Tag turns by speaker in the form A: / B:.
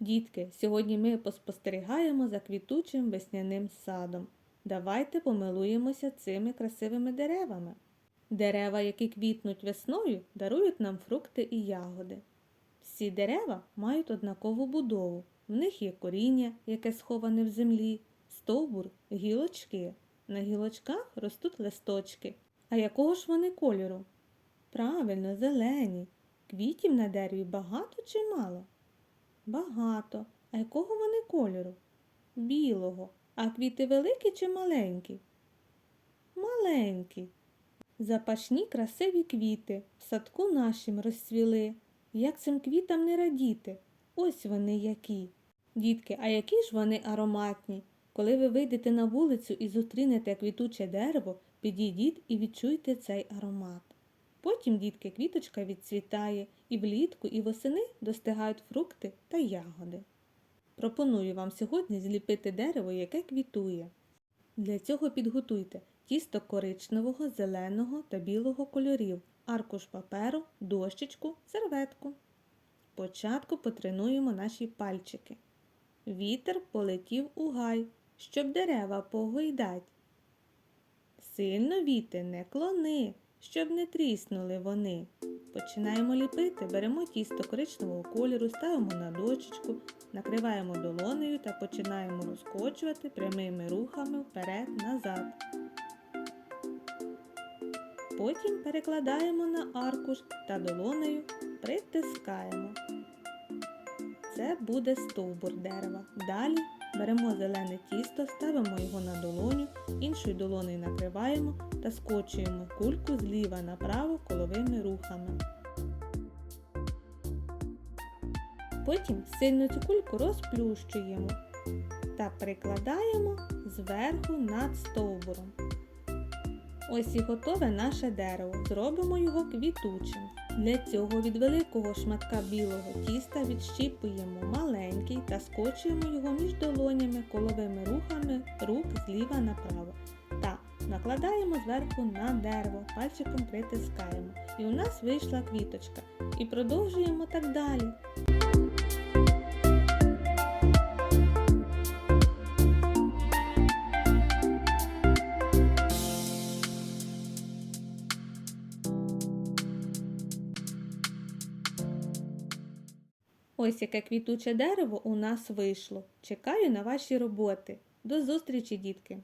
A: Дітки, сьогодні ми поспостерігаємо за квітучим весняним садом. Давайте помилуємося цими красивими деревами. Дерева, які квітнуть весною, дарують нам фрукти і ягоди. Всі дерева мають однакову будову. В них є коріння, яке сховане в землі, стовбур, гілочки. На гілочках ростуть листочки. А якого ж вони кольору? Правильно, зелені. Квітів на дереві багато чи мало? Багато. А якого вони кольору? Білого. А квіти великі чи маленькі? Маленькі. Запашні красиві квіти в садку нашім розцвіли. Як цим квітам не радіти? Ось вони які. Дітки, а які ж вони ароматні? Коли ви вийдете на вулицю і зустрінете квітуче дерево, підійдіть і відчуйте цей аромат. Потім, дітки, квіточка відцвітає, і влітку, і восени достигають фрукти та ягоди. Пропоную вам сьогодні зліпити дерево, яке квітує. Для цього підготуйте тісто коричневого, зеленого та білого кольорів, аркуш паперу, дощечку, серветку. Спочатку потренуємо наші пальчики. Вітер полетів у гай, щоб дерева погойдать. Сильно вітер не клони, щоб не тріснули вони. Починаємо ліпити, беремо тісто коричневого кольору, ставимо на дочечку, накриваємо долонею та починаємо розкочувати прямими рухами вперед-назад. Потім перекладаємо на аркуш та долонею притискаємо. Це буде стовбур дерева. Далі беремо зелене тісто, ставимо його на долоню, іншою долонею накриваємо та скочуємо кульку зліва направо коловими рухами. Потім сильно цю кульку розплющуємо та прикладаємо зверху над стовбуром. Ось і готове наше дерево. Зробимо його квітучим. Для цього від великого шматка білого тіста відщіпуємо маленький та скочуємо його між долонями коловими рухами рук зліва направо. Та накладаємо зверху на дерево, пальчиком притискаємо. І у нас вийшла квіточка. І продовжуємо так далі. Ось яке квітуче дерево у нас вийшло. Чекаю на ваші роботи. До зустрічі, дітки!